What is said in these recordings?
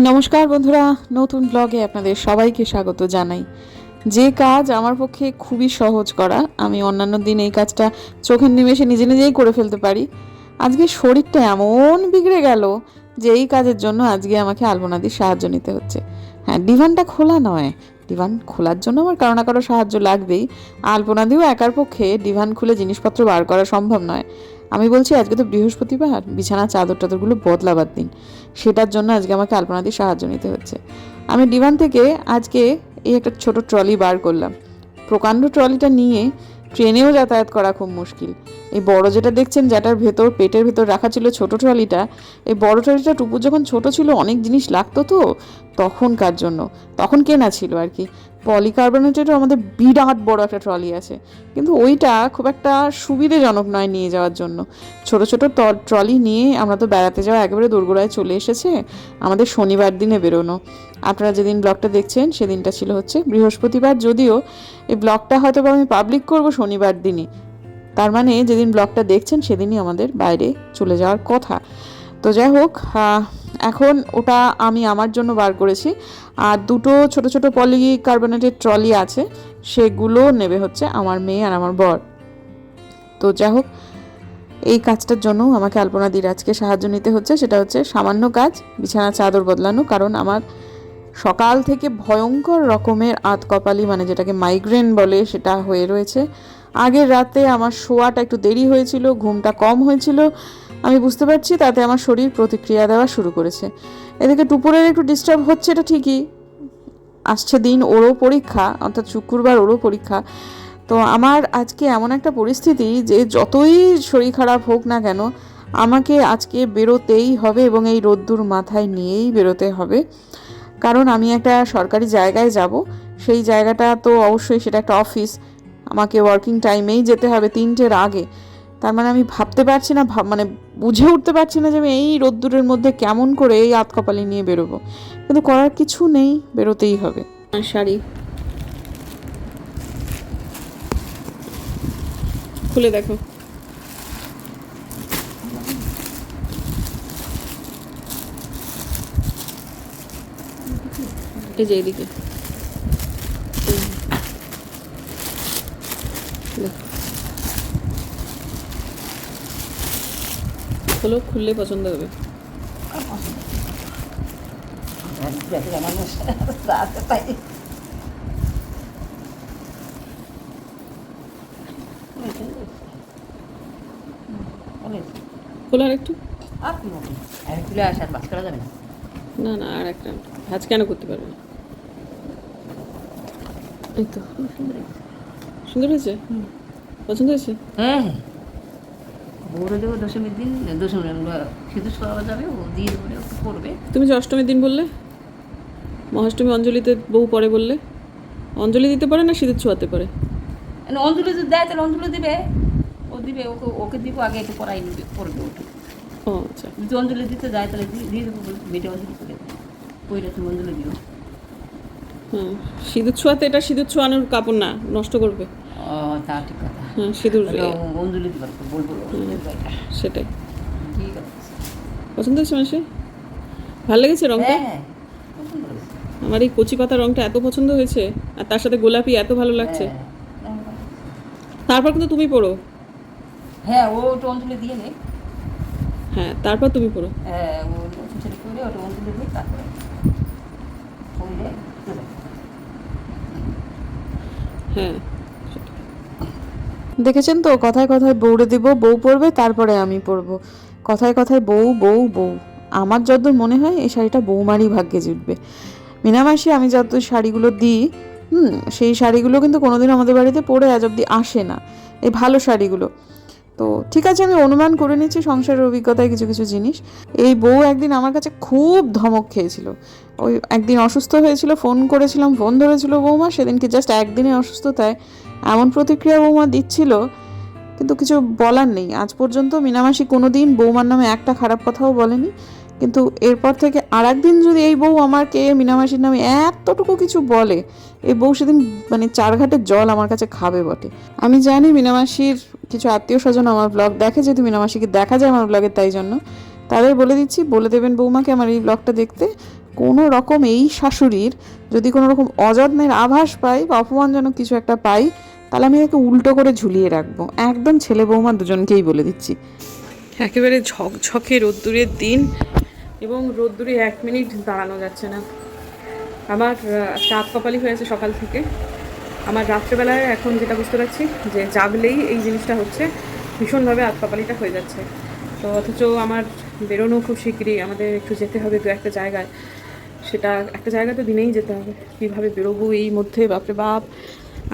নমস্কার বন্ধুরা, নতুন ব্লগে আপনাদের সবাইকে স্বাগত জানাই। যে কাজ আমার পক্ষে খুবই সহজ করা, আমি অন্যান্য দিন এই কাজটা চোখের নিমেষে নিজে নিজেই করে ফেলতে পারি। আজকে শরীরটা এমন বিগড়ে গেল যে এই কাজের জন্য আজকে আমাকে আলপনাদির সাহায্য নিতে হচ্ছে। হ্যাঁ ডিভানটা খোলা নয়। ডিভান খোলার জন্য আমার কারও না কারও সাহায্য লাগবেই। আলপনাদিও একার পক্ষে ডিভান খুলে জিনিসপত্র বার করা সম্ভব নয়। আমি বলছি, আজকে তো বৃহস্পতিবার বিছানা চাদর টাদরগুলো বদলাবার দিন। সেটার জন্য আজকে আমাকে আলপনাদির সাহায্য নিতে হচ্ছে। আমি ডিভান থেকে আজকে এই একটা ছোট ট্রলি বার করলাম। প্রকাণ্ড ট্রলিটা নিয়ে ট্রেনেও যাতায়াত করা খুব মুশকিল। এই বড় যেটা দেখছেন, যেটার ভেতর, পেটের ভেতর রাখা ছিল ছোট ট্রলিটা, এই বড় ট্রলিটা টুপু যখন ছোট ছিল, অনেক জিনিস লাগতো তো তখনকার জন্য। তখন কেনা ছিল আর কি। পলিকার্বনেটেরও আমাদের বিরাট বড় একটা ট্রলি আছে। কিন্তু ওইটা খুব একটা সুবিধেজনক নয় নিয়ে যাওয়ার জন্য। ছোট ছোট ট্রলি নিয়ে আমরা তো বেড়াতে যাওয়া একেবারে দোরগোড়ায় চলে এসেছে, আমাদের শনিবার দিনে বেরোনো। আপনারা যেদিন ব্লগটা দেখছেন, সেদিনটা ছিল হচ্ছে বৃহস্পতিবার। যদিও এই ব্লগটা হয়তো বা আমি পাবলিক করব শনিবার দিনই তার মানে যেদিন ব্লগটা দেখছেন, সেদিনই আমাদের বাইরে চলে যাওয়ার কথা। তো যাই হোক এখন ওটা আমি আমার জন্য বার করেছি। আর দুটো ছোট ছোট পলি কার্বনেটের ট্রলি আছে, সেগুলো নেবে হচ্ছে আমার মেয়ে আর আমার বর। তো যাই হোক, এই কাজটার জন্য আমাকে আলপনা দির আজকে সাহায্য নিতে হচ্ছে। সেটা হচ্ছে সামান্য কাজ, বিছানা চাদর বদলানো, কারণ আমার সকাল থেকে ভয়ঙ্কর রকমের আত কপালি মানে যেটাকে মাইগ্রেন বলে, সেটা হয়ে রয়েছে। আগের রাতে আমার শোয়াটা একটু দেরি হয়েছিল, ঘুমটা কম হয়েছিল আমি বুঝতে পারছি তাতে আমার শরীর প্রতিক্রিয়া দেওয়া শুরু করেছে। এদিকে টুপুরের একটু ডিস্টার্ব হচ্ছে, এটা ঠিকই। আসছে দিন ওরও পরীক্ষা, অর্থাৎ শুক্রবার ওরও পরীক্ষা। তো আমার আজকে এমন একটা পরিস্থিতি যে যতই শরীর খারাপ হোক না কেন, আমাকে আজকে বেরোতেই হবে এবং এই রোদ্দুর মাথায় নিয়েই বেরোতে হবে। কারণ আমি একটা সরকারি জায়গায় যাব, সেই জায়গাটা তো অবশ্যই সেটা একটা অফিস আমাকে ওয়ার্কিং টাইমেই যেতে হবে তিনটের আগে। তার মানে আমি ভাবতে পারছি না মানে বুঝে উঠতে পারছি না যে আমি এই রোদ্দুরের মধ্যে কেমন করে এই আতকপালি নিয়ে বেরোবো। কিন্তু করার কিছু নেই, বেরোতেই হবে। শাড়ি। খুলে দেখো। এই যে এদিকে। দেখো। খোলো খুললে পছন্দ হবে। খোলো আর একটু? খুলে করা যাবে না না না আর একটা ভাজ কেন করতে পারবে এই তো। সুন্দর হয়েছে? পছন্দ হয়েছে? হ্যাঁ বৌরে দেবো দশমীর দিন দশমী সিদ্ধ করা যাবে ও দিয়ে দেবো ওকে করবে। তুমি যে অষ্টমীর দিন বললে মহাষ্টমী অঞ্জলিতে বউ পরে বললে অঞ্জলি দিতে পারে না সিঁদুর ছোঁয়াতে পারে মানে অঞ্জলি যদি দেয় তাহলে অঞ্জলি দিবে। ও দিবে ওকে ওকে দিব আগে একটু পড়াই নিবে করবে ওকে। ও আচ্ছা। যদি অঞ্জলি দিতে যায় তাহলে দিয়ে দেবো বেটে অঞ্জলি করে কইলে তুমি অঞ্জলি দিও। হুম সিঁদুর ছোঁয়াতে এটা সিঁদুর ছোঁয়ানোর কাপড় না নষ্ট করবে। ও তা ঠিক কথা। সিঁদুর অঞ্জলি দিবার বলব অঞ্জলি দিবার এটা। সেটাই। পছন্দ হয়েছে মাসে? ভালো লেগেছে রংটা? হ্যাঁ হ্যাঁ। আমার এই কচি পাতা রংটা এত পছন্দ হয়েছে আর তার সাথে গোলাপি এত ভালো লাগছে। হ্যাঁ তারপর কিন্তু তুমি পড়ো। হ্যাঁ ও ওটা অঞ্জলি দিয়ে নে। হ্যাঁ তারপর তুমি পড়ো। হ্যাঁ ও ছোটো করে ওটা অঞ্জলি দিয়ে তারপরে। হ্যাঁ। দেখেছেন তো? কথায় কথায় বউরে দিব, বউ পরবে, তারপরে আমি পরব। কথায় কথায় বউ বউ বউ। আমার যতদূর মনে হয়, এই শাড়িটা বৌমারই ভাগ্যে জুটবে। মিনামাসি, আমি যত শাড়িগুলো দিই, হুম, সেই শাড়িগুলো কিন্তু কোনোদিন আমাদের বাড়িতে পরে আজ অব্দি আসে না। এই ভালো শাড়িগুলো। তো ঠিক আছে, আমি অনুমান করে নিচ্ছি সংসারের অভিজ্ঞতায় কিছু কিছু জিনিস। এই বউ একদিন আমার কাছে খুব ধমক খেয়েছিল। ওই একদিন অসুস্থ হয়েছিল, ফোন করেছিলাম, ফোন ধরেছিল বৌমা, সেদিনকে জাস্ট একদিনের অসুস্থতায় এমন প্রতিক্রিয়া বৌমা দিচ্ছিল, কিন্তু কিছু বলার নেই। আজ পর্যন্ত মিনামাসি কোনো দিন বৌমার নামে একটা খারাপ কথাও বলেনি। কিন্তু এরপর থেকে আর একদিন যদি এই বউ আমাকে মিনামাসির নামে এতটুকু কিছু বলে, এই বউ সেদিন মানে চার ঘাটের জল আমার কাছে খাবে বটে। আমি জানি মিনামাসির কিছু আত্মীয় স্বজন আমার ব্লগ দেখে, যেহেতু মিনামাসিকে দেখা যায় আমার ব্লগে তাই জন্য। তাদের বলে দিচ্ছি, বলে দেবেন বৌমাকে আমার এই ব্লগটা দেখতে। কোনো রকম এই শাশুড়ির যদি কোনো রকম অযত্নের আভাস পাই বা অপমানজনক কিছু একটা পাই, তাহলে আমি একে উল্টো করে ঝুলিয়ে রাখব। একদম ছেলে বৌমা দুজনকেই বলে দিচ্ছি। একেবারে ঝকঝকে রোদ্দুরের দিন। এবং রোদ্দুরে এক মিনিট দাঁড়ানো যাচ্ছে না। আমার চাঁদ কপালি হয়েছে সকাল থেকে। আমার রাত্রেবেলায় এখন যেটা বুঝতে পারছি, যে জাগলেই এই জিনিসটা হচ্ছে, ভীষণভাবে আত কপালিটা হয়ে যাচ্ছে। তো অথচ আমার বেরোনো খুব শীঘ্রই, আমাদের একটু যেতে হবে দু একটা জায়গায়। সেটা একটা জায়গায় তো দিনেই যেতে হবে। কীভাবে বেরোবো এই মধ্যে, বাপরে বাপ।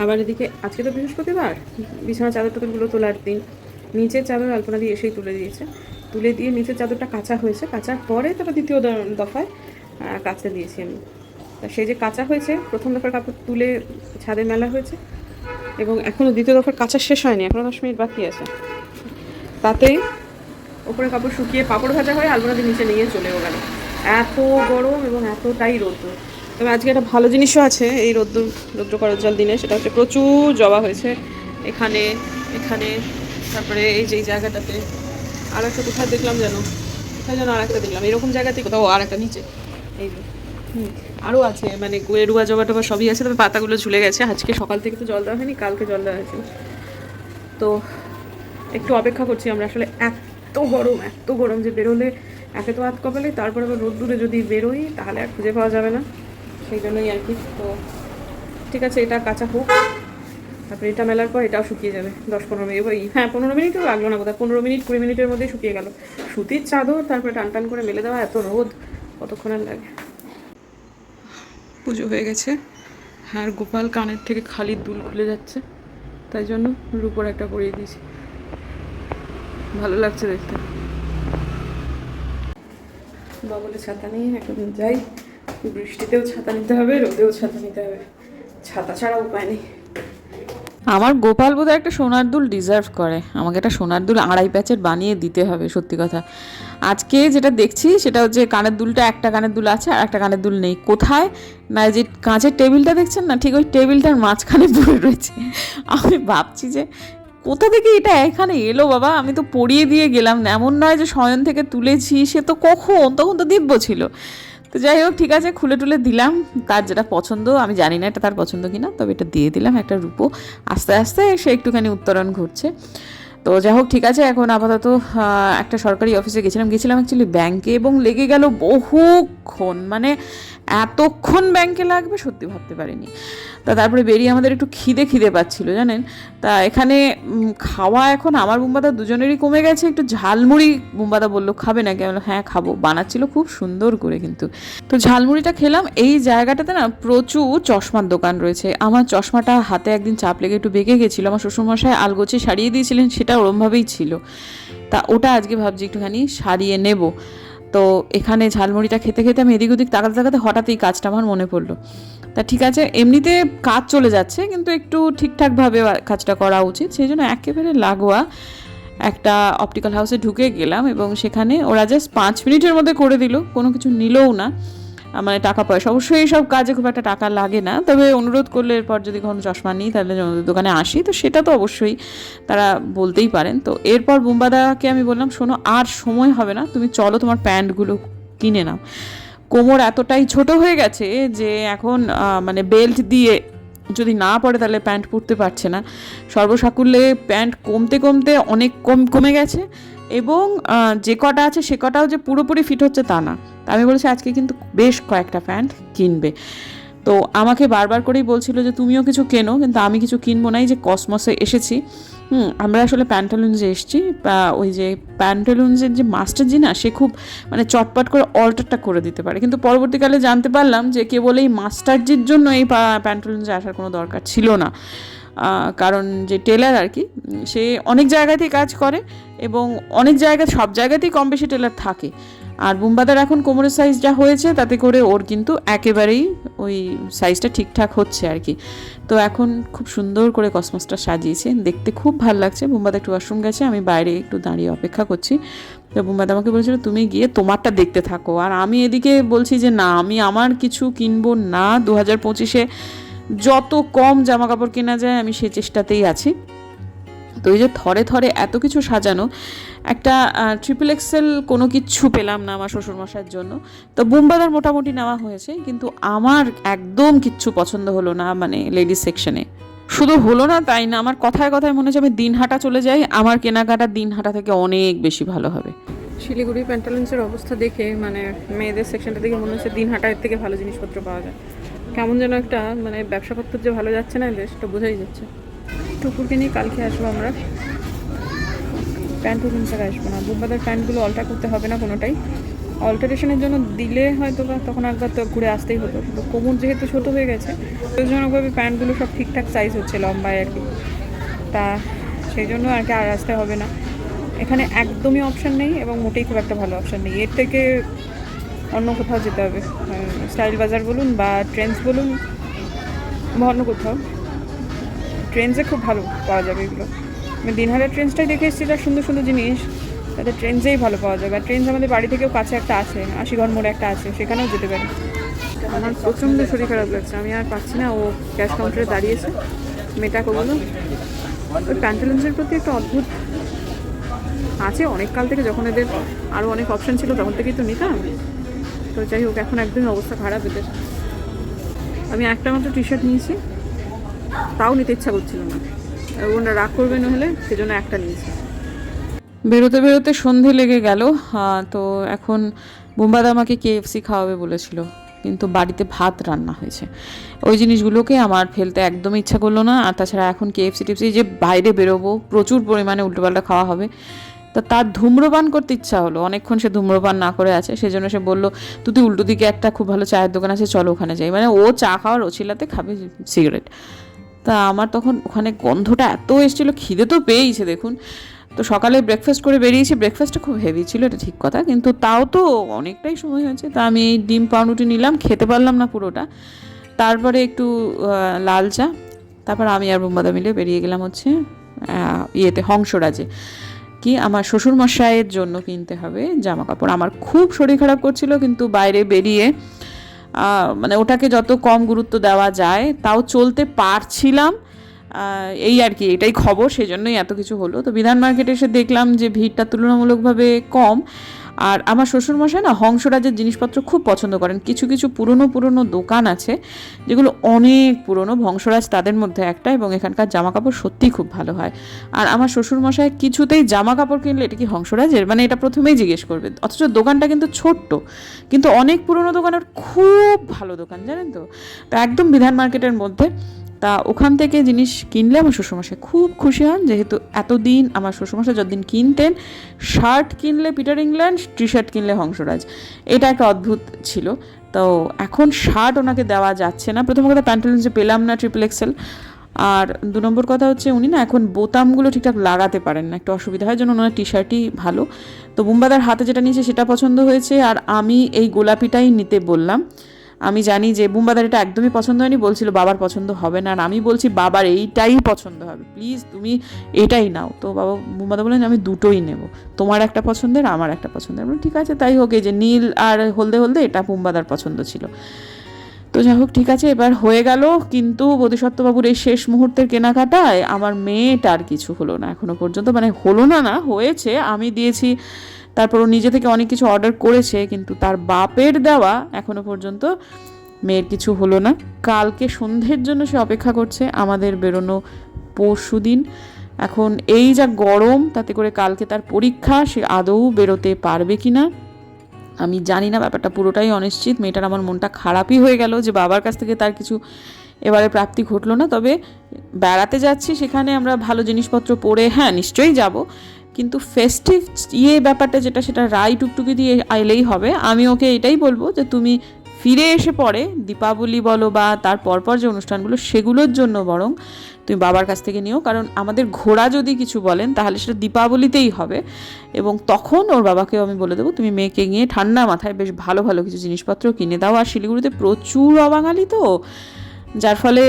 আবার এদিকে, আজকে তো বৃহস্পতিবার। বিছানা চাদর টাদরগুলো তোলার দিন। নিচের চাদর আলপনা দিয়ে এসেই তুলে দিয়েছে। তুলে দিয়ে নিচের চাদরটা কাঁচা হয়েছে। কাচার পরে তারপর দ্বিতীয় দফায় কাচতে দিয়েছি আমি। তা সেই যে কাঁচা হয়েছে, প্রথম দফার কাপড় তুলে ছাদে মেলা হয়েছে এবং এখনও দ্বিতীয় দফার কাঁচা শেষ হয়নি এখনও দশ মিনিট বাকি আছে। তাতেই ওপরে কাপড় শুকিয়ে পাপড় ভাজা হয়ে দিয়ে নিচে নিয়ে চলেও গেল। এত গরম এবং এতটাই রোদ্দুর। তবে আজকে একটা ভালো জিনিসও আছে এই রৌদ্র করজ্জল দিনে, সেটা হচ্ছে প্রচুর জবা হয়েছে। এখানে এখানে, তারপরে এই যে জায়গাটাতে আর একটা কোথায় দেখলাম যেন? কোথায় যেন আর একটা দেখলাম। এরকম জায়গাতে কোথাও আর একটা নিচে। এই হুম আরও আছে। মানে গুয়েরুয়া জবা, টবা সবই আছে, তবে পাতাগুলো ঝুলে গেছে। আজকে সকাল থেকে তো জল দেওয়া হয়নি, কালকে জল দেওয়া হয়েছিল। তো একটু অপেক্ষা করছি আমরা। আসলে এত গরম এত গরম যে বেরোলে একে তো হাত কপালে, তারপর আবার রোদ্দুরে যদি বেরোই, তাহলে আর খুঁজে পাওয়া যাবে না। সেই জন্যই আর কি। তো ঠিক আছে, এটা কাঁচা হোক। তারপরে এটা মেলার পর এটাও শুকিয়ে যাবে। দশ পনেরো মিনিট ওই হ্যাঁ পনেরো মিনিটও লাগল না বোধহয় পনেরো মিনিট, কুড়ি মিনিটের মধ্যেই শুকিয়ে গেল। সুতির চাদর, তারপরে টান টান করে মেলে দেওয়া, এত রোদ, কতক্ষণ আর লাগে? পুজো হয়ে গেছে। আর গোপাল কানের থেকে খালি দুল খুলে যাচ্ছে। তাই জন্য রূপোর একটা পরিয়ে দিয়েছি। ভালো লাগছে দেখতে। বাবলে ছাতা নিয়ে এখন যাই। বৃষ্টিতেও ছাতা নিতে হবে, রোদেও ছাতা নিতে হবে। ছাতা ছাড়া উপায় নেই। আমার গোপাল বোধহয় একটা সোনার দুল ডিজার্ভ করে। আমাকে একটা সোনার দুল আড়াই প্যাচের বানিয়ে দিতে হবে, সত্যি কথা। আজকে যেটা দেখছি সেটা হচ্ছে কানের দুলটা, একটা কানের দুল আছে আর একটা কানের দুল নেই। কোথায়? না, যে কাঁচের টেবিলটা দেখছেন না? ঠিক ওই টেবিলটার মাঝখানে পড়ে রয়েছে। আমি ভাবছি যে কোথা থেকে এটা এখানে এলো বাবা? আমি তো পড়িয়ে দিয়ে গেলাম। না এমন নয় যে শয়ন থেকে তুলেছি, সে তো কখন? তখন তো দিব্য ছিল। তো যাই হোক, ঠিক আছে, খুলে টুলে দিলাম। তার যেটা পছন্দ, আমি জানি না এটা তার পছন্দ কিনা, তবে এটা দিয়ে দিলাম একটা রূপো। আস্তে আস্তে সে একটুখানি উত্তরণ ঘটছে। তো যাই হোক, ঠিক আছে, এখন আপাতত একটা সরকারি অফিসে গেছিলাম। গেছিলাম অ্যাকচুয়ালি ব্যাংকে এবং লেগে গেল বহুক্ষণ। মানে এতক্ষণ ব্যাংকে লাগবে সত্যি ভাবতে পারিনি। তা তারপরে বেরিয়ে আমাদের একটু খিদে খিদে পাচ্ছিল জানেন? তা এখানে খাওয়া এখন আমার বুম্বাদা দুজনেরই কমে গেছে একটু ঝালমুড়ি বুম্বাদা বলল খাবে আমি বললাম, হ্যাঁ খাব। বানাচ্ছিল খুব সুন্দর করে কিন্তু। তো ঝালমুড়িটা খেলাম এই জায়গাটাতে না প্রচুর চশমার দোকান রয়েছে। আমার চশমাটা হাতে একদিন চাপ লেগে একটু বেঁকে গেছিল আমার শ্বশুরমশাই আলগোছে সারিয়ে দিয়েছিলেন সেটা ওরমভাবেই ছিল। তা ওটা আজকে ভাবছি একটুখানি সারিয়ে নেব। তো এখানে ঝালমুড়িটা খেতে খেতে আমি এদিক ওদিক তাকাতে তাকাতে হঠাৎ এই কাজটা আমার মনে পড়ল। তা ঠিক আছে, এমনিতে কাজ চলে যাচ্ছে, কিন্তু একটু ঠিকঠাকভাবে কাজটা করা উচিত। সেই জন্য একেবারে লাগোয়া একটা অপটিক্যাল হাউসে ঢুকে গেলাম এবং সেখানে ওরা জাস্ট পাঁচ মিনিটের মধ্যে করে দিল, কোনো কিছু নিলও না। মানে টাকা পয়সা। অবশ্যই এইসব কাজে খুব একটা টাকা লাগে না। তবে অনুরোধ করলে এরপর যদি কোনো চশমা নিই, তাহলে দোকানে আসি। তো সেটা তো অবশ্যই তারা বলতেই পারেন। তো এরপর বুম্বাদাকে আমি বললাম, শোনো, আর সময় হবে না। তুমি চলো তোমার প্যান্টগুলো কিনে নাও। কোমর এতটাই ছোট হয়ে গেছে যে এখন মানে বেল্ট দিয়ে যদি না পড়ে তাহলে প্যান্ট পরতে পারছে না। সর্বসাকুল্যে প্যান্ট কমতে কমতে অনেক কম কমে গেছে। এবং যে কটা আছে সে কটাও যে পুরোপুরি ফিট হচ্ছে তা না। আমি বলেছি, আজকে কিন্তু বেশ কয়েকটা প্যান্ট কিনবে। তো আমাকে বারবার করেই বলছিল যে, তুমিও কিছু কেনো, কিন্তু আমি কিছু কিনবো নাই যে কসমসে এসেছি, হুম, আমরা আসলে প্যান্টালুন্সে এসেছি ওই যে প্যান্টালুন্সের যে মাস্টার জি না, সে খুব মানে চটপট করে অল্টারটা করে দিতে পারে। কিন্তু পরবর্তীকালে জানতে পারলাম যে, কেবল এই মাস্টারজির জন্য এই প্যান্টালুন্সে আসার কোনো দরকার ছিল না। কারণ যে টেলার আর কি, সে অনেক জায়গাতেই কাজ করে এবং অনেক জায়গায় সব জায়গাতেই কম বেশি টেলার থাকে। আর বুম্বাদার এখন কোমরের সাইজ যা হয়েছে, তাতে করে ওর কিন্তু একেবারেই ওই সাইজটা ঠিকঠাক হচ্ছে আর কি। তো এখন খুব সুন্দর করে কসমসটা সাজিয়েছে, দেখতে খুব ভালো লাগছে। বুম্বাদা একটু ওয়াশরুম গেছে, আমি বাইরে একটু দাঁড়িয়ে অপেক্ষা করছি। তো বুম্বাদা আমাকে বলেছিল, তুমি গিয়ে তোমারটা দেখতে থাকো। আর আমি এদিকে বলছি যে, না, আমি আমার কিছু কিনবো না। দু হাজার পঁচিশে যত কম জামা কাপড় কেনা যায়, আমি সে চেষ্টাতেই আছি। তো এই যে থরে থরে এত কিছু সাজানো, একটা ট্রিপল এক্সেল কোনো কিচ্ছু পেলাম না আমার শ্বশুরমশাইয়ের জন্য। তো বুম্বাদার মোটামুটি নেওয়া হয়েছে, কিন্তু আমার একদম কিচ্ছু পছন্দ হলো না মানে লেডিস সেকশনে শুধু হলো না, তাই না, আমার কথায় কথায় মনে হচ্ছে আমি দিনহাটা চলে যাই, আমার কেনাকাটা দিনহাটা থেকে অনেক বেশি ভালো হবে। শিলিগুড়ি প্যান্টালুন্সের অবস্থা দেখে মানে মেয়েদের সেকশনটা দেখে মনে হচ্ছে দিন হাটার থেকে ভালো জিনিসপত্র পাওয়া যায়। কেমন যেন একটা মানে ব্যবসা যে ভালো যাচ্ছে না সেটা বোঝাই যাচ্ছে। টুকুরকে নিয়ে কালকে আসব আমরা। প্যান্ট টুকুন ছাড়া আসব না। বুম্বাদের প্যান্টগুলো অল্টার করতে হবে না কোনোটাই। অল্টারেশনের জন্য দিলে হয়তো বা তখন একবার তো ঘুরে আসতেই হতো। তো কোমর যেহেতু ছোটো হয়ে গেছে, প্রয়োজনকভাবে প্যান্টগুলো সব ঠিকঠাক সাইজ হচ্ছে, লম্বায় আর কি। তা সেই জন্য আর কি আর আসতে হবে না। এখানে একদমই অপশান নেই এবং মোটেই খুব একটা ভালো অপশান নেই। এর থেকে অন্য কোথাও যেতে হবে। স্টাইল বাজার বলুন বা ট্রেন্ডস বলুন, বা অন্য কোথাও। ট্রেন্ডসে খুব ভালো পাওয়া যাবে এগুলো। আমি দিনহাটা ট্রেন্ডসটাই দেখে এসেছি তার সুন্দর সুন্দর জিনিস, তাতে ট্রেন্ডসেই ভালো পাওয়া যাবে। আর ট্রেন্ডস আমাদের বাড়ি থেকেও কাছে একটা আছে, আশিঘর মোড়ে একটা আছে, সেখানেও যেতে পারি আমার প্রচণ্ড শরীর খারাপ লাগছে, আমি আর পাচ্ছি না, ও ক্যাশ কাউন্টারে দাঁড়িয়েছে, মেয়েটা বলল ওই প্যান্টালুন্সের প্রতি একটা অদ্ভুত। আছে, অনেক কাল থেকে যখন এদের আরও অনেক অপশন ছিল, তখন থেকেই তো নিতাম। তো যাই হোক, এখন একদমই অবস্থা খারাপ এদের। আমি একটা মাত্র টি শার্ট নিয়েছি, তাও নিতে ইচ্ছা করছিল না। ওনারা রাগ করবে নহলে সেজন্য একটা নিয়েছি। বেরোতে বেরোতে সন্ধে লেগে গেল তো এখন বুম্বাদা আমাকে কেএফসি খাওয়াবে বলেছিল, কিন্তু বাড়িতে ভাত রান্না হয়েছে। ওই জিনিসগুলোকে আমার ফেলতে একদমই ইচ্ছা করল না, আর তাছাড়া এখন কেএফসি টিপসি যে বাইরে বেরোবো, প্রচুর পরিমাণে উল্টোপাল্টা খাওয়া হবে। তা তার ধূম্রপান করতে ইচ্ছা হলো। অনেকক্ষণ সে ধূম্রপান না করে আছে, সেজন্য সে বলল তুই উল্টো দিকে একটা খুব ভালো চায়ের দোকান আছে, চলো ওখানে যাই। মানে ও চা খাওয়ার ওছিলাতে খাবে সিগারেট। তা আমার তখন ওখানে গন্ধটা এত এসেছিল, খিদে তো পেয়েইছে, দেখুন। তো সকালে ব্রেকফাস্ট করে বেরিয়েছি ব্রেকফাস্টটা খুব হেভি ছিল, এটা ঠিক কথা, কিন্তু তাও তো অনেকটাই সময় হয়েছে। তা আমি এই ডিম পাউরুটি নিলাম, খেতে পারলাম না পুরোটা। তারপরে একটু লাল চা, তারপর আমি আর বুম্বাদা মিলে বেরিয়ে গেলাম হচ্ছে ইয়েতে হংসরাজে। কি আমার শ্বশুরমশাইয়ের জন্য কিনতে হবে জামা কাপড় আমার খুব শরীর খারাপ করছিল, কিন্তু বাইরে বেরিয়ে মানে ওটাকে যত কম গুরুত্ব দেওয়া যায়, তাও চলতে পারছিলাম। এই আর কি, এটাই খবর সেই জন্যই এত কিছু হলো। তো বিধান মার্কেটে এসে দেখলাম যে ভিড়টা তুলনামূলকভাবে কম। আর আমার শ্বশুরমশাই না হংসরাজের জিনিসপত্র খুব পছন্দ করেন। কিছু কিছু পুরনো পুরনো দোকান আছে, যেগুলো অনেক পুরনো। হংসরাজ তাদের মধ্যে একটা এবং এখানকার জামা কাপড় সত্যিই খুব ভালো হয়। আর আমার শ্বশুরমশাই কিছুতেই জামা কাপড় কিনলে এটা কি হংসরাজের? মানে এটা প্রথমেই জিজ্ঞেস করবে। অথচ দোকানটা কিন্তু ছোট্ট। কিন্তু অনেক পুরনো দোকানের খুব ভালো দোকান, জানেন তো? তো একদম বিধান মার্কেটের মধ্যে। তা ওখান থেকে জিনিস কিনলে আমার শ্বশুরমশাই খুব খুশি হন, যেহেতু এতদিন আমার শ্বশুরমশাই যতদিন কিনতেন, শার্ট কিনলে পিটার ইংল্যান্ড টি শার্ট কিনলে হংসরাজ। এটা একটা অদ্ভুত ছিল। তো এখন শার্ট ওনাকে দেওয়া যাচ্ছে না। প্রথম কথা প্যান্টালুন্সে পেলাম না ট্রিপল এক্সেল আর দু নম্বর কথা হচ্ছে উনি না এখন বোতামগুলো ঠিকঠাক লাগাতে পারেন না। একটু অসুবিধা হয় জন্য ওনার টি শার্টই ভালো। তো বুম্বাদার হাতে যেটা নিয়েছে সেটা পছন্দ হয়েছে। আর আমি এই গোলাপিটাই নিতে বললাম। আমি জানি যে বুম্বাদার এটা একদমই পছন্দ হয়নি বলছিল বাবার পছন্দ হবে না। আর আমি বলছি বাবার এইটাই পছন্দ হবে। প্লিজ তুমি এটাই নাও। তো বাবা বুম্বাদা বললেন আমি দুটোই নেব। তোমার একটা পছন্দের আমার একটা পছন্দের। বললাম, ঠিক আছে তাই হোক এই যে নীল আর হলদে হলদে এটা বুম্বাদার পছন্দ ছিল। তো যাই হোক ঠিক আছে এবার হয়ে গেল। কিন্তু বোধিসত্ত্ববাবুর এই শেষ মুহূর্তের কেনাকাটায় আমার মেয়েটার কিছু হলো না এখনও পর্যন্ত। মানে হলো না না হয়েছে। আমি দিয়েছি তারপর ও নিজে থেকে অনেক কিছু অর্ডার করেছে, কিন্তু তার বাপের দেওয়া এখনও পর্যন্ত মেয়ের কিছু হলো না। কালকে সন্ধ্যের জন্য সে অপেক্ষা করছে আমাদের বেরোনো পরশু দিন। এখন এই যা গরম, তাতে করে কালকে তার পরীক্ষা, সে আদৌ বেরোতে পারবে কি না আমি জানি না, ব্যাপারটা পুরোটাই অনিশ্চিত। মেয়েটার আমার মনটা খারাপই হয়ে গেল যে বাবার কাছ থেকে তার কিছু এবারে প্রাপ্তি ঘটলো না। তবে বেড়াতে যাচ্ছি সেখানে আমরা ভালো জিনিসপত্র পরে হ্যাঁ নিশ্চয়ই যাব। কিন্তু ফেস্টিভ ইয়ে ব্যাপারটা যেটা, সেটা রাই টুকটুকি দিয়ে আইলেই হবে। আমি ওকে এটাই বলব যে, তুমি ফিরে এসে পরে দীপাবলি বলো বা তার পরপর যে অনুষ্ঠানগুলো, সেগুলোর জন্য বরং তুমি বাবার কাছ থেকে নিও। কারণ আমাদের ঘোড়া যদি কিছু বলেন, তাহলে সেটা দীপাবলিতেই হবে। এবং তখন ওর বাবাকেও আমি বলে দেবো, তুমি মেয়েকে নিয়ে ঠান্ডা মাথায় বেশ ভালো ভালো কিছু জিনিসপত্র কিনে দাও। আর শিলিগুড়িতে প্রচুর অবাঙালি তো। যার ফলে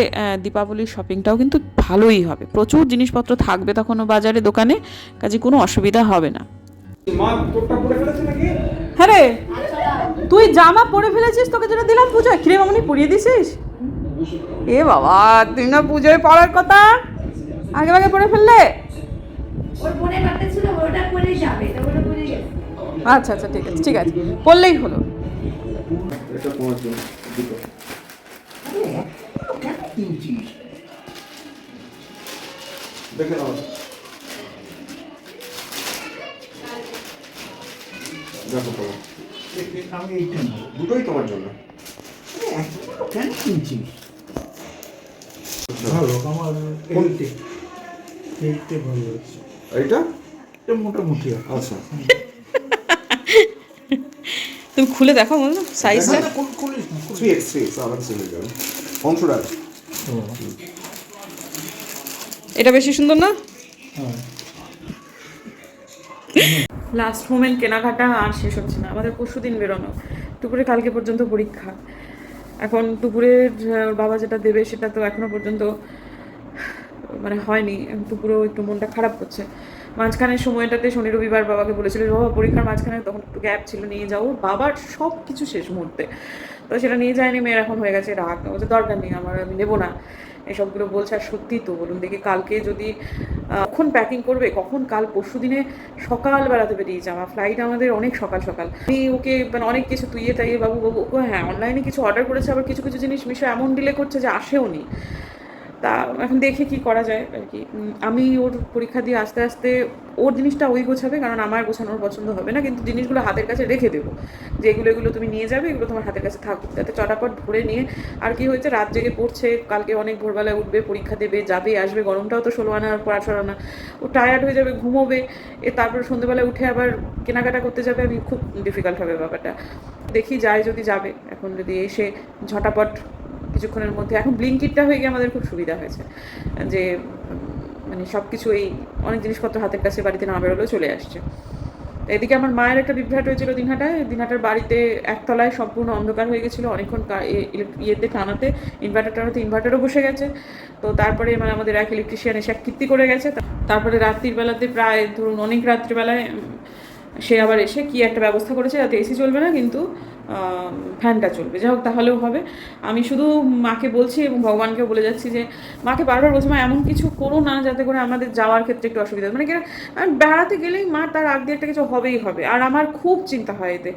দীপাবলির শপিংটাও কিন্তু ভালোই হবে। প্রচুর জিনিসপত্র থাকবে তখনও বাজারে দোকানে কাজে কোনো অসুবিধা হবে না। হ্যাঁ রে তুই জামা পরে ফেলেছিস তোকে যেটা দিলাম পুজোয়? কিরে মামনি পরিয়ে দিছিস? এ বাবা তুই না পুজোয় পড়ার কথা? আগে আগে পরে ফেললে? আচ্ছা আচ্ছা ঠিক আছে ঠিক আছে। বললেই হলো। এটা তোমার জন্য দুটো দেখে নাও। দেখো তোমার আমি এইটা নেব দুটোই তোমার জন্য। কেন কিনছিস ভালো আমার এইটে এইটে ভালো আছে। এইটা? এটা মোটামুটি আচ্ছা। তুমি খুলে দেখো বলো সাইজটা খুলিস না, খুলিস যাবে। অংশটা এটা বেশি সুন্দর না? হ্যাঁ। লাস্ট মোমেন্ট কেনাকাটা আর শেষ হচ্ছে না। আমাদের পরশু দিন বেরোনো। দুপুরে কালকে পর্যন্ত পরীক্ষা। এখন দুপুরের বাবা যেটা দেবে সেটা তো এখনও পর্যন্ত মানে হয়নি। দুপুরেও একটু মনটা খারাপ করছে। মাঝখানের সময়টাতে শনি রবিবার বাবাকে বলেছিল, বাবা, পরীক্ষার মাঝখানে তখন একটু গ্যাপ ছিল, নিয়ে যাও। বাবার সব কিছু শেষ মুহূর্তে। তো সেটা নিয়ে যায়নি, মেয়ের এখন হয়ে গেছে রাগ বলছে দরকার নেই, আমার আমি নেব না। এসবগুলো বলছে আর সত্যি তো বলুন দেখি কালকে যদি কখন প্যাকিং করবে, কখন কাল পরশু দিনে সকালবেলাতে বেরিয়েছে আমার ফ্লাইট আমাদের অনেক সকাল সকাল। আমি ওকে মানে অনেক কিছু তুইয়ে তাইয়ে বাবু বাবু হ্যাঁ অনলাইনে কিছু অর্ডার করেছে, আবার কিছু কিছু জিনিস মিশো এমন ডিলে করছে যে আসেও নি। তা এখন দেখি কি করা যায় আর কি। আমি ওর পরীক্ষা দিয়ে আস্তে আস্তে ওর জিনিসটা ওই গোছাবে, কারণ আমার গোছানোর পছন্দ হবে না, কিন্তু জিনিসগুলো হাতের কাছে রেখে দেবো। যে এগুলো এগুলো তুমি নিয়ে যাবে, এগুলো তোমার হাতের কাছে থাকুক। যাতে চটাপট ধরে নিয়ে, আর কি হয়েছে, রাত জেগে পড়ছে, কালকে অনেক ভোরবেলায় উঠবে, পরীক্ষা দেবে, যাবে, আসবে, গরমটাও তো ষোলো আনা, পর পড়াশোনা না ও টায়ার্ড হয়ে যাবে, ঘুমোবে, এ তারপর সন্ধ্যেবেলায় উঠে আবার কেনাকাটা করতে যাবে, আমি খুব ডিফিকাল্ট হবে ব্যাপারটা। দেখি, যায় যদি যাবে, এখন যদি এসে ঝটাপট কিছুক্ষণের মধ্যে। এখন ব্লিঙ্কিটটা হয়ে গিয়ে আমাদের খুব সুবিধা হয়েছে। যে মানে সব কিছু এই অনেক জিনিসপত্র হাতের কাছে বাড়িতে না বেরোলেও চলে আসছে। এদিকে আমার মায়ের একটা বিভ্রাট হয়েছিল দিনহাটায়। দিনহাটার বাড়িতে একতলায় সম্পূর্ণ অন্ধকার হয়ে গেছিল। অনেকক্ষণ ইয়েতে টানাতে ইনভার্টার টানাতে ইনভার্টারও বসে গেছে। তো তারপরে মানে আমাদের এক ইলেকট্রিশিয়ান এসে এক কীর্তি করে গেছে। তারপরে রাত্রির বেলাতে প্রায় ধরুন অনেক রাত্রিবেলায় সে আবার এসে কি একটা ব্যবস্থা করেছে, যাতে এসি চলবে না কিন্তু ফ্যানটা চলবে। যাই হোক, তাহলেও হবে। আমি শুধু মাকে বলছি এবং ভগবানকেও বলে যাচ্ছি যে, মাকে বারবার বলছি, মা, এমন কিছু করো না যাতে করে আমাদের যাওয়ার ক্ষেত্রে একটু অসুবিধা। মানে আমি বেড়াতে গেলেই মা তার আগ দিয়ে একটা কিছু হবেই হবে। আর আমার খুব চিন্তা হয় এতে।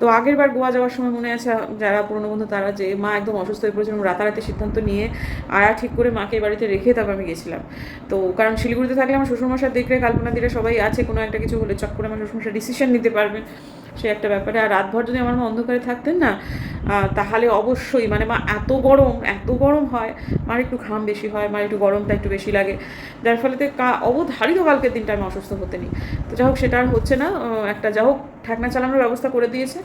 তো আগের বার গোয়া যাওয়ার সময় মনে আছে, যারা পুরনো বন্ধু, তারা যে মা একদম অসুস্থ হয়ে পড়েছিল রাতারাতি সিদ্ধান্ত নিয়ে আয়া ঠিক করে মাকে বাড়িতে রেখে তারপর আমি গেছিলাম। তো কারণ শিলিগুড়িতে থাকলে আমার শ্বশুরমশার দেখলে কাল্পনা দিলে সবাই আছে। কোনো একটা কিছু হলে চট করে আমার শ্বশুরমশাই ডিসিশন নিতে পারবেন সে একটা ব্যাপারে। আর রাতভর যদি আমার মা অন্ধকারে থাকতেন না তাহলে অবশ্যই মানে মা এত গরম এত গরম হয়, মার একটু ঘাম বেশি হয়, মার একটু গরমটা একটু বেশি লাগে। যার ফলেতে কা, অবধারিত কালকের দিনটা আমি অসুস্থ হতে নি তো যাই হোক, সেটা আর হচ্ছে না একটা যা হোক, ঠাকনা চালানোর ব্যবস্থা করে দিয়েছে।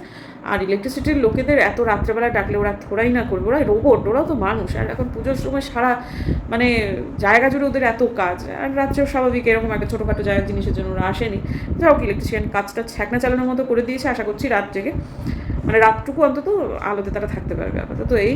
আর ইলেকট্রিসিটির লোকেদের এত রাত্রেবেলা ডাকলে ওরা থোড়াই না করবে ওরা রোবট ওরাও তো মানুষ। আর এখন পুজোর সময় সারা মানে জায়গা জুড়ে ওদের এত কাজ। আর রাত্রেও স্বাভাবিক এরকম একটা ছোটোখাটো জায়গার জিনিসের জন্য ওরা আসেনি। যাই হোক ইলেকট্রিশিয়ান কাজটা ছ্যাকনা চালানোর মতো করে দিয়েছে, আশা করছি রাত জেগে। মানে রাতটুকু অন্তত আলোতে তারা থাকতে পারবে আপাতত এই।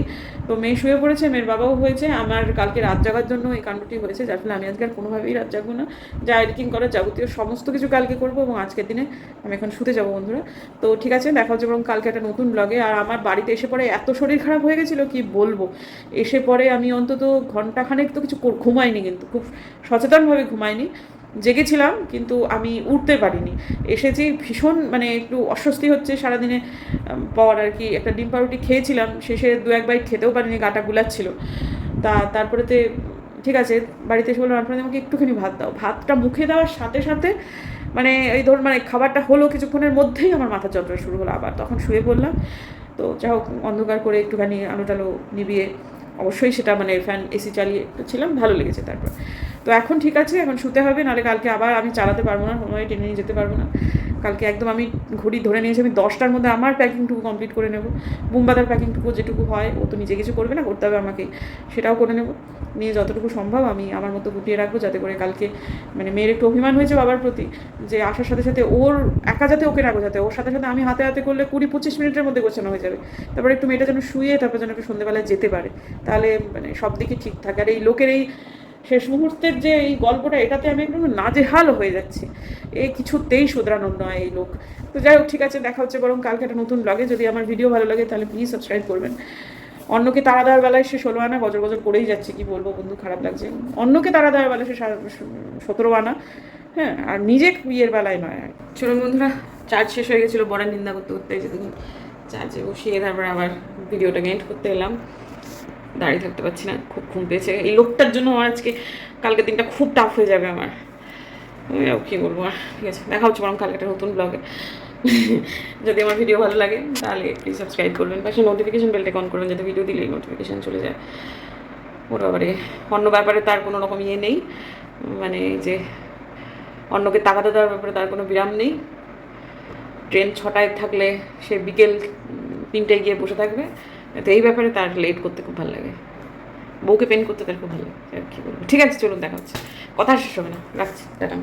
তো মেয়ে শুয়ে পড়েছে, মেয়ের বাবাও হয়েছে। আমার কালকে রাত জাগার জন্য এই কাণ্ডটি হয়েছে, যার ফলে আমি আজকে আর কোনোভাবেই রাত জাগবো না। যা এডিটিং করার যাবতীয় সমস্ত কিছু কালকে করব এবং আজকের দিনে আমি এখন শুতে যাব বন্ধুরা। তো ঠিক আছে, দেখা হচ্ছে বরং কালকে একটা নতুন ব্লগে আর আমার বাড়িতে এসে পরে এত শরীর খারাপ হয়ে গেছিল, কি বলব? এসে পরে আমি অন্তত ঘন্টাখানেক তো কিছু ঘুমাইনি কিন্তু, খুব সচেতনভাবে ঘুমাইনি। জেগেছিলাম, কিন্তু আমি উঠতে পারিনি। এসেছি ভীষণ মানে একটু অস্বস্তি হচ্ছে সারাদিনে পর আর কি একটা ডিম পাউরুটি খেয়েছিলাম, শেষে দু এক বাইট খেতেও পারিনি গাটা গুলাচ্ছিল। তা তারপরেতে ঠিক আছে, বাড়িতে এসে বললাম আপনাদের আমাকে একটুখানি ভাত দাও। ভাতটা মুখে দেওয়ার সাথে সাথে মানে এই ধরুন মানে খাবারটা হলো কিছুক্ষণের মধ্যেই আমার মাথা যন্ত্রণা শুরু হলো আবার। তখন শুয়ে পড়লাম। তো যা হোক, অন্ধকার করে একটুখানি আলো টালো নিবিয়ে অবশ্যই সেটা মানে ফ্যান এসি চালিয়ে ছিলাম, ভালো লেগেছে তারপর। তো এখন ঠিক আছে, এখন শুতে হবে, নাহলে কালকে আবার আমি চালাতে পারব না, সময় টেনে নিয়ে যেতে পারব না। কালকে একদম আমি ঘড়ি ধরে নিয়েছি, আমি দশটার মধ্যে আমার প্যাকিংটুকু কমপ্লিট করে নেব। বুম্বাদার প্যাকিংটুকু যেটুকু হয়, ও তো নিজে কিছু করবে না, করতে হবে আমাকে, সেটাও করে নেব। নিয়ে যতটুকু সম্ভব আমি আমার মতো গুটিয়ে রাখব, যাতে করে কালকে মানে মেয়ের একটু অভিমান হয়েছে বাবার প্রতি, যে আসার সাথে সাথে ওর একা যাতে ওকে রাখব যাতে ওর সাথে সাথে আমি হাতে হাতে করলে কুড়ি পঁচিশ মিনিটের মধ্যে গোছানো হয়ে যাবে। তারপরে একটু মেয়েটা যেন শুয়ে, তারপর যেন একটু সন্ধ্যেবেলায় যেতে পারে। তাহলে মানে সব দিকে ঠিক থাকে। আর এই লোকের এই শেষ মুহূর্তের যে এই গল্পটা, এটাতে আমি একদম নাজেহাল হয়ে যাচ্ছি। এ কিছুতেই শুধরানোর নয় এই লোক। তো যাই হোক, ঠিক আছে, দেখা হচ্ছে বরং কালকে একটা নতুন ব্লগে যদি আমার ভিডিও ভালো লাগে, তাহলে প্লিজ সাবস্ক্রাইব করবেন। অন্যকে তারা দেওয়ার বেলায় সে ষোলো আনা, গজর গজর করেই যাচ্ছে, কি বলব বন্ধু, খারাপ লাগছে। অন্যকে তারা দেওয়ার বেলায় সে সতেরো আনা। হ্যাঁ আর নিজে বিয়ের বেলায় নয়। আর চলুন বন্ধুরা চার্জ শেষ হয়ে গেছিল বড় নিন্দা করতে করতে যেদিন চার্জে বসিয়ে তারপর আবার ভিডিওটাকে এন্ড করতে এলাম। দাঁড়িয়ে থাকতে পারছি না, খুব ঘুম পেয়েছে। এই লোকটার জন্য আমার আজকে কালকে দিনটা খুব টাফ হয়ে যাবে আমার। আমি কী বলব, আর ঠিক আছে, দেখা হচ্ছে বরং কালকে একটা নতুন ব্লগে যদি আমার ভিডিও ভালো লাগে, তাহলে প্লিজ সাবস্ক্রাইব করবেন। পাশে নোটিফিকেশন বেলটাকে অন করবেন, যাতে ভিডিও দিলেই নোটিফিকেশান চলে যায়। ওর ব্যাপারে, অন্য ব্যাপারে তার কোনো রকম ইয়ে নেই। মানে যে, অন্যকে তাকাতে দেওয়ার ব্যাপারে তার কোনো বিরাম নেই। ট্রেন ছটায় থাকলে সে বিকেল তিনটায় গিয়ে বসে থাকবে। তো এই ব্যাপারে তার লেট করতে খুব ভালো লাগে। বউকে পেন করতে তার খুব ভালো লাগে। আর কি বলব? ঠিক আছে, চলুন, দেখা হচ্ছে। কথা শেষ হবে না। রাখছি, টাটা.